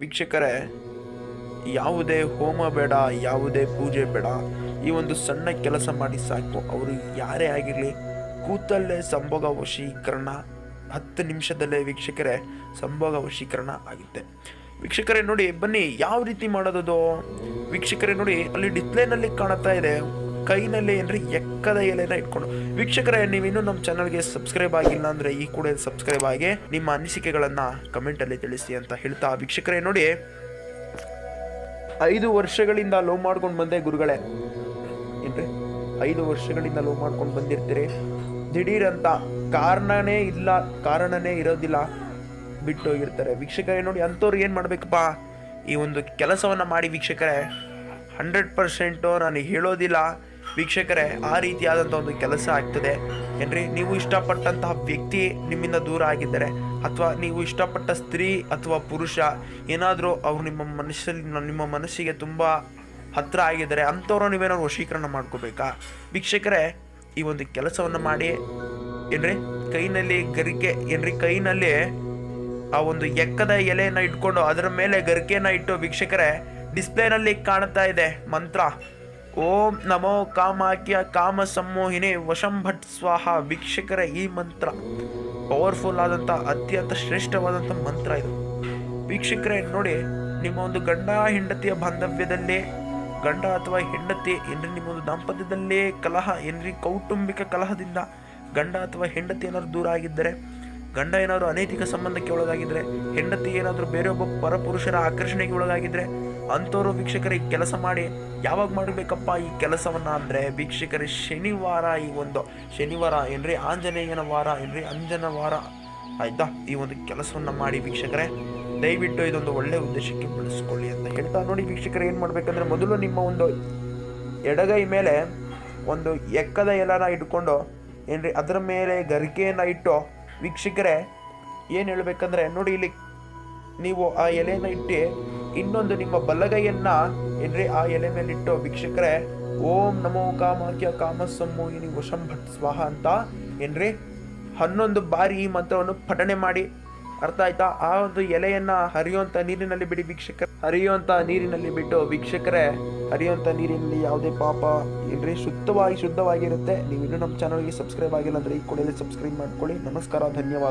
ವೀಕ್ಷಕರೇ, ಯಾವುದೇ ಹೋಮ ಬೇಡ, ಯಾವುದೇ ಪೂಜೆ ಬೇಡ. ಈ ಒಂದು ಸಣ್ಣ ಕೆಲಸ ಮಾಡಿ ಸಾಕು. ಅವರು ಯಾರೇ ಆಗಿರಲಿ, ಕೂತಲ್ಲೇ ಸಂಭೋಗ ವಶೀಕರಣ ಹತ್ತು ನಿಮಿಷದಲ್ಲೇ ವೀಕ್ಷಕರೇ, ಸಂಭೋಗ ವಶೀಕರಣ ಆಗುತ್ತೆ. ವೀಕ್ಷಕರೇ, ನೋಡಿ, ಬನ್ನಿ, ಯಾವ ರೀತಿ ಮಾಡೋದದು? ವೀಕ್ಷಕರೇ, ನೋಡಿ, ಅಲ್ಲಿ ಡಿಸ್ಪ್ಲೇನಲ್ಲಿ ಕಾಣುತ್ತಾ ಇದೆ. ಕೈನಲ್ಲಿ ಏನ್ರಿ ಎಕ್ಕದ ಎಲೆನ ಇಟ್ಕೊಂಡು. ವೀಕ್ಷಕರೇ, ನೀವಿನ್ನೂ ನಮ್ಮ ಚಾನಲ್ಗೆ ಸಬ್ಸ್ಕ್ರೈಬ್ ಆಗಿಲ್ಲ ಅಂದ್ರೆ ಈ ಕೂಡ ಸಬ್ಸ್ಕ್ರೈಬ್ ಆಗಿ ನಿಮ್ಮ ಅನಿಸಿಕೆಗಳನ್ನ ಕಮೆಂಟ್ ಅಲ್ಲಿ ತಿಳಿಸಿ ಅಂತ ಹೇಳ್ತಾ ವೀಕ್ಷಕರೇ, ನೋಡಿ. ಐದು ವರ್ಷಗಳಿಂದ ಲವ್ ಮಾಡ್ಕೊಂಡು ಬಂದೆ ಗುರುಗಳೇ. ಏನ್ರಿ? ಐದು ವರ್ಷಗಳಿಂದ ಲವ್ ಮಾಡ್ಕೊಂಡು ಬಂದಿರ್ತೀರಿ. ದಿಢೀರಂತ ಕಾರಣನೇ ಇಲ್ಲ, ಕಾರಣನೇ ಇರೋದಿಲ್ಲ ಬಿಟ್ಟು ಹೋಗಿರ್ತಾರೆ. ವೀಕ್ಷಕರೇ, ನೋಡಿ, ಅಂಥವ್ರು ಏನು ಮಾಡಬೇಕಪ್ಪ? ಈ ಒಂದು ಕೆಲಸವನ್ನ ಮಾಡಿ ವೀಕ್ಷಕರೇ ಹಂಡ್ರೆಡ್ ಪರ್ಸೆಂಟು ನಾನು ಹೇಳೋದಿಲ್ಲ. ವೀಕ್ಷಕರೇ, ಆ ರೀತಿಯಾದಂಥ ಒಂದು ಕೆಲಸ ಆಗ್ತದೆ. ಏನ್ರಿ, ನೀವು ಇಷ್ಟಪಟ್ಟಂತಹ ವ್ಯಕ್ತಿ ನಿಮ್ಮಿಂದ ದೂರ ಆಗಿದ್ದಾರೆ, ಅಥವಾ ನೀವು ಇಷ್ಟಪಟ್ಟ ಸ್ತ್ರೀ ಅಥವಾ ಪುರುಷ ಏನಾದರೂ ಅವ್ರು ನಿಮ್ಮ ಮನಸ್ಸಲ್ಲಿ, ನಿಮ್ಮ ಮನಸ್ಸಿಗೆ ತುಂಬ ಹತ್ತಿರ ಆಗಿದ್ದಾರೆ ಅಂಥವ್ರು ನೀವೇನಾದ್ರು ವಶೀಕರಣ ಮಾಡ್ಕೋಬೇಕಾ? ವೀಕ್ಷಕರೇ, ಈ ಒಂದು ಕೆಲಸವನ್ನು ಮಾಡಿ, ಏನ್ರಿ, ಕೈನಲ್ಲಿ ಗರಿಕೆ, ಏನ್ರಿ, ಕೈನಲ್ಲಿ ಆ ಒಂದು ಎಕ್ಕದ ಎಲೆಯನ್ನು ಇಟ್ಕೊಂಡು ಅದರ ಮೇಲೆ ಗರಿಕೆಯನ್ನು ಇಟ್ಟು ವೀಕ್ಷಕರೇ ಡಿಸ್ಪ್ಲೇನಲ್ಲಿ ಕಾಣ್ತಾ ಇದೆ, ಮಂತ್ರ. ಓಂ ನಮೋ ಕಾಮಾಕ್ಯ ಕಾಮ ಸಂಮೋಹಿನಿ ವಶಂ ಭಟ್ ಸ್ವಾಹ. ವೀಕ್ಷಕರ, ಈ ಮಂತ್ರ ಪವರ್ಫುಲ್ ಆದಂಥ ಅತ್ಯಂತ ಶ್ರೇಷ್ಠವಾದಂಥ ಮಂತ್ರ ಇದು. ವೀಕ್ಷಕರೇ, ನೋಡಿ, ನಿಮ್ಮ ಒಂದು ಗಂಡ ಹೆಂಡತಿಯ ಬಾಂಧವ್ಯದಲ್ಲೇ, ಗಂಡ ಅಥವಾ ಹೆಂಡತಿ ಏನ್ರಿ ನಿಮ್ಮ ಒಂದು ದಾಂಪತ್ಯದಲ್ಲೇ ಕಲಹ, ಏನ್ರಿ ಕೌಟುಂಬಿಕ ಕಲಹದಿಂದ ಗಂಡ ಅಥವಾ ಹೆಂಡತಿ ಏನಾದ್ರು ದೂರ ಆಗಿದ್ದರೆ ಗಂಡ ಏನಾದರೂ ಅನೈತಿಕ ಸಂಬಂಧಕ್ಕೆ ಒಳಗಾಗಿದ್ರೆ, ಹೆಂಡತಿ ಏನಾದರೂ ಬೇರೆಯೊಬ್ಬ ಪರಪುರುಷರ ಆಕರ್ಷಣೆಗೆ ಒಳಗಾಗಿದ್ರೆ ಅಂಥವ್ರು ವೀಕ್ಷಕರ ಈ ಕೆಲಸ ಮಾಡಿ, ಯಾವಾಗ ಮಾಡಬೇಕಪ್ಪ ಈ ಕೆಲಸವನ್ನು ಅಂದರೆ ವೀಕ್ಷಕರ ಶನಿವಾರ ಈ ಒಂದು, ಶನಿವಾರ ಏನ್ರಿ ಆಂಜನೇಯನ ವಾರ ಏನ್ರಿ ಅಂಜನ ವಾರ. ಆಯ್ತಾ? ಈ ಒಂದು ಕೆಲಸವನ್ನು ಮಾಡಿ ವೀಕ್ಷಕರೇ, ದಯವಿಟ್ಟು ಇದೊಂದು ಒಳ್ಳೆ ಉದ್ದೇಶಕ್ಕೆ ಬಳಸ್ಕೊಳ್ಳಿ ಅಂತ ಹೇಳ್ತಾ ನೋಡಿ ವೀಕ್ಷಕರು, ಏನು ಮಾಡಬೇಕಂದ್ರೆ ಮೊದಲು ನಿಮ್ಮ ಒಂದು ಎಡಗೈ ಮೇಲೆ ಒಂದು ಎಕ್ಕದ ಎಲನ ಇಟ್ಕೊಂಡು, ಏನ್ರಿ ಅದರ ಮೇಲೆ ಗರಿಕೆಯನ್ನು ಇಟ್ಟು ವೀಕ್ಷಕರೇ, ಏನು ಹೇಳ್ಬೇಕಂದ್ರೆ, ನೋಡಿ ಇಲ್ಲಿ ನೀವು ಆ ಎಲೆಯನ್ನು ಇಟ್ಟು ಇನ್ನೊಂದು ನಿಮ್ಮ ಬಲಗೈಯನ್ನ, ಏನ್ರಿ, ಆ ಎಲೆ ಮೇಲೆ ಇಟ್ಟು ವೀಕ್ಷಕರೇ, ಓಂ ನಮೋ ಕಾಮಾಕ್ಯ ಕಾಮ ಸಂಮೋಹಿನಿ ವಶಂ ಭಟ್ ಸ್ವಾಹ ಅಂತ, ಏನ್ರಿ, ಹನ್ನೊಂದು ಬಾರಿ ಈ ಮಂತ್ರವನ್ನು ಪಠಣೆ ಮಾಡಿ ಅರ್ಥ ಆಯ್ತಾ? ಆ ಒಂದು ಎಲೆಯನ್ನ ಹರಿಯುವಂತ ನೀರಿನಲ್ಲಿ ಬಿಡಿ ವೀಕ್ಷಕರ. ಹರಿಯುವಂತ ನೀರಿನಲ್ಲಿ ಬಿಟ್ಟು ವೀಕ್ಷಕರೇ, ಹರಿಯುವಂತ ನೀರಿನಲ್ಲಿ ಯಾವುದೇ ಪಾಪ ಏನ್ರಿ ಶುದ್ಧವಾಗಿ ಶುದ್ಧವಾಗಿರುತ್ತೆ. ನೀವು ಇನ್ನೂ ನಮ್ಮ ಚಾನಲ್ಗೆ ಸಬ್ಸ್ಕ್ರೈಬ್ ಆಗಿಲ್ಲ ಅಂದ್ರೆ ಈ ಕೂಡಲೇ ಸಬ್ಸ್ಕ್ರೈಬ್ ಮಾಡ್ಕೊಳ್ಳಿ. ನಮಸ್ಕಾರ, ಧನ್ಯವಾದ.